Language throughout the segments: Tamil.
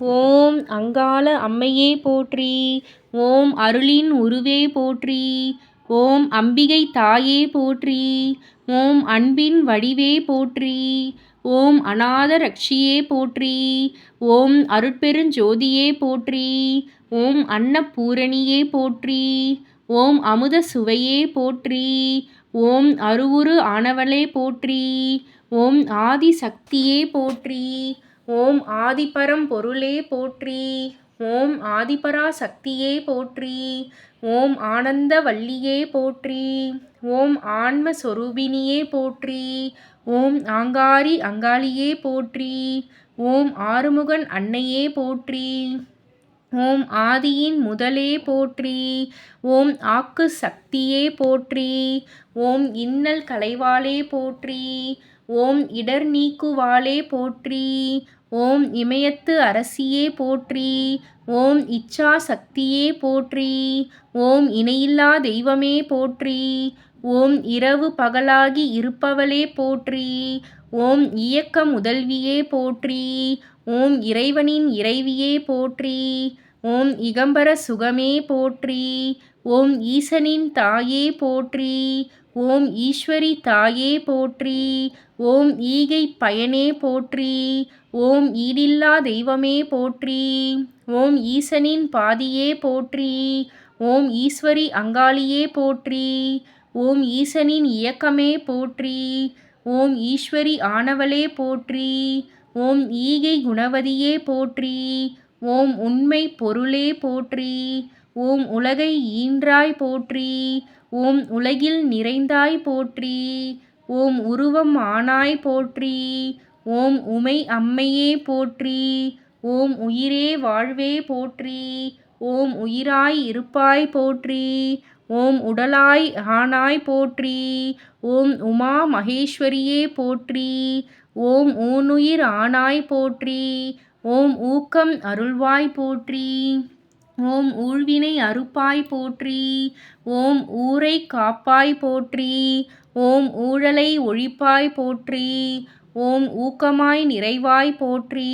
ஓம் அங்காள அம்மையே போற்றி ஓம் அருளின் உருவே போற்றி ஓம் அம்பிகை தாயே போற்றி ஓம் அன்பின் வடிவே போற்றி ஓம் அநாத ரக்ஷியே போற்றி ஓம் அருட்பெருஞ்சோதியே போற்றி ஓம் அன்னபூரணியே போற்றி ஓம் அமுத சுவையே போற்றி ஓம் அருவுரு ஆனவளே போற்றி ஓம் ஆதி சக்தியே போற்றி ஓம் ஆதிபரம் பொருளே போற்றி ஓம் ஆதிபரா சக்தியே போற்றி ஓம் ஆனந்த வள்ளியே போற்றி ஓம் ஆன்ம சொரூபினியே போற்றி ஓம் ஆங்காரி அங்காளியே போற்றி ஓம் ஆறுமுகன் அன்னையே போற்றி ஓம் ஆதியின் முதலே போற்றி ஓம் ஆக்கு சக்தியே போற்றி ஓம் இன்னல் கலைவாளே போற்றி ஓம் இடர் நீக்குவாளே போற்றி ஓம் இமயத்து அரசியே போற்றி ஓம் இச்சா சக்தியே போற்றி ஓம் இணையில்லா தெய்வமே போற்றி ஓம் இரவு பகலாகி இருப்பவளே போற்றி ஓம் இயக்க முதல்வியே போற்றி ஓம் இறைவனின் இறைவியே போற்றி ஓம் இகம்பர சுகமே போற்றி ஓம் ஈசனின் தாயே போற்றி ஓம் ஈஸ்வரி தாயே போற்றி ஓம் ஈகை பயனே போற்றி ஓம் ஈடில்லா தெய்வமே போற்றி ஓம் ஈசனின் பாதியே போற்றி ஓம் ஈஸ்வரி அங்காளியே போற்றி ஓம் ஈசனின் இயக்கமே போற்றி ஓம் ஈஸ்வரி ஆனவளே போற்றி ஓம் ஈகை குணவதியே போற்றி ஓம் உண்மை பொருளே போற்றி ஓம் உலகை ஈன்றாய் போற்றி ஓம் உலகில் நிறைந்தாய் போற்றி ஓம் உருவம் ஆனாய் போற்றி ஓம் உமை அம்மையே போற்றி ஓம் உயிரே வாழ்வே போற்றி ஓம் உயிராய் இருப்பாய் போற்றி ஓம் உடலாய் ஆனாய் போற்றி ஓம் உமா மகேஸ்வரியே போற்றி ஓம் ஊனுயிர் ஆனாய் போற்றி ஓம் ஊக்கம் அருள்வாய் போற்றி. ஓம் ஊழ்வினை அறுப்பாய் போற்றி ஓம் ஊரை காப்பாய் போற்றி ஓம் ஊழலை ஒழிப்பாய் போற்றி ஓம் ஊக்கமாய் நிறைவாய் போற்றி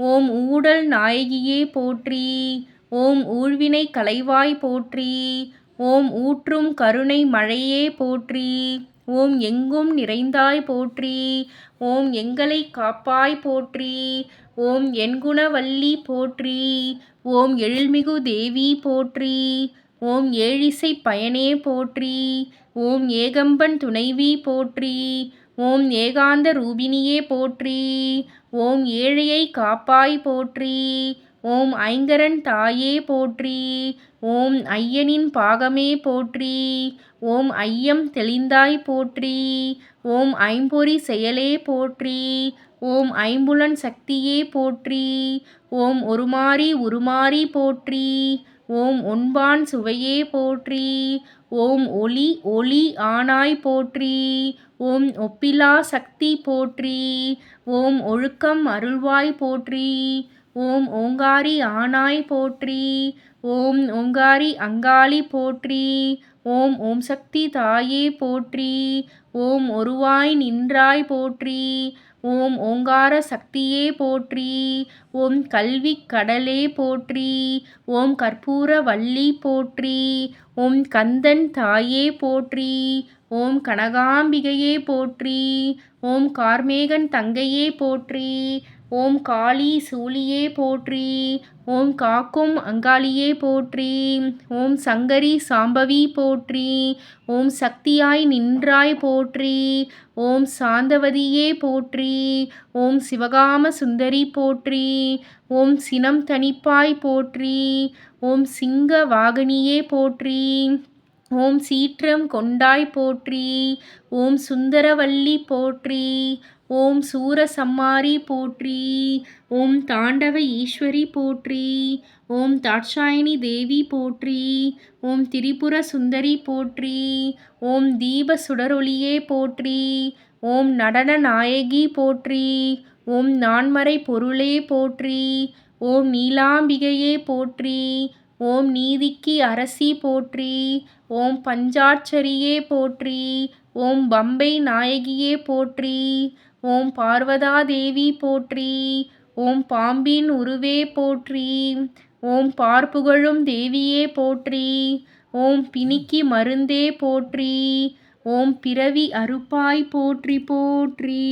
ஓம் ஊடல் நாயகியே போற்றி ஓம் ஊழ்வினை கலைவாய் போற்றி ஓம் ஊற்றும் கருணை மழையே போற்றி ஓம் எங்கும் நிறைந்தாய் போற்றி ஓம் எங்களை காப்பாய் போற்றி ஓம் எண்குணவல்லி போற்றி ஓம் எழில்மிகு தேவி போற்றி ஓம் ஏழிசை பயனே போற்றி ஓம் ஏகம்பன் துணைவி போற்றி ஓம் ஏகாந்த ரூபிணியே போற்றி ஓம் ஏழையை காப்பாய் போற்றி ஓம் ஐங்கரன் தாயே போற்றி ஓம் ஐயனின் பாகமே போற்றி ஓம் ஐயம் தெளிந்தாய் போற்றி ஓம் ஐம்பொறி செயலே போற்றி ஓம் ஐம்புலன் சக்தியே போற்றி ஓம் ஒருமாறி உருமாறி போற்றி ஓம் ஒன்பான் சுவையே போற்றி ஓம் ஒளி ஒளி ஆனாய் போற்றி ஓம் ஒப்பிலா சக்தி போற்றி ஓம் ஒழுக்கம் அருள்வாய் போற்றி ஓம் ஓங்காரி ஆனாய் போற்றி ஓம் ஓங்காரி அங்காளி போற்றி ஓம் ஓம் சக்தி தாயே போற்றி ஓம் ஒருவாய் நின்றாய் போற்றி ஓம் ஓங்கார சக்தியே போற்றி ஓம் கல்வி கடலே போற்றி ஓம் கற்பூர வள்ளி போற்றி ஓம் கந்தன் தாயே போற்றி ஓம் கனகாம்பிகையே போற்றி ஓம் கார்மேகன் தங்கையே போற்றி ஓம் காளி சூலியே போற்றி ஓம் காக்கும் அங்காளியே போற்றி ஓம் சங்கரி சாம்பவி போற்றி ஓம் சக்தியாய் நின்றாய் போற்றி ஓம் சாந்தவதியே போற்றி ஓம் சிவகாம சுந்தரி போற்றி ஓம் சினம் தனிப்பாய் போற்றி ஓம் சிங்க வாகனியே போற்றி ஓம் சீற்றம் கொண்டாய் போற்றி ஓம் சுந்தரவல்லி போற்றி ஓம் சூரசம்மாரி போற்றி ஓம் தாண்டவ ஈஸ்வரி போற்றி ஓம் தாட்சாயணி தேவி போற்றி ஓம் திரிபுர சுந்தரி போற்றி ஓம் தீப சுடரொளியே போற்றி ஓம் நடன நாயகி போற்றி ஓம் நான்மறை பொருளே போற்றி ஓம் நீலாம்பிகையே போற்றி ஓம் நீதிக்கு அரசி போற்றி ஓம் பஞ்சாட்சரியே போற்றி ஓம் பம்பை நாயகியே போற்றி ஓம் பார்வதா தேவி போற்றி ஓம் பாம்பின் உருவே போற்றி ஓம் பார்ப்புகழும் தேவியே போற்றி ஓம் பிணிக்கு மருந்தே போற்றி ஓம் பிறவி அறுப்பாய் போற்றி போற்றி.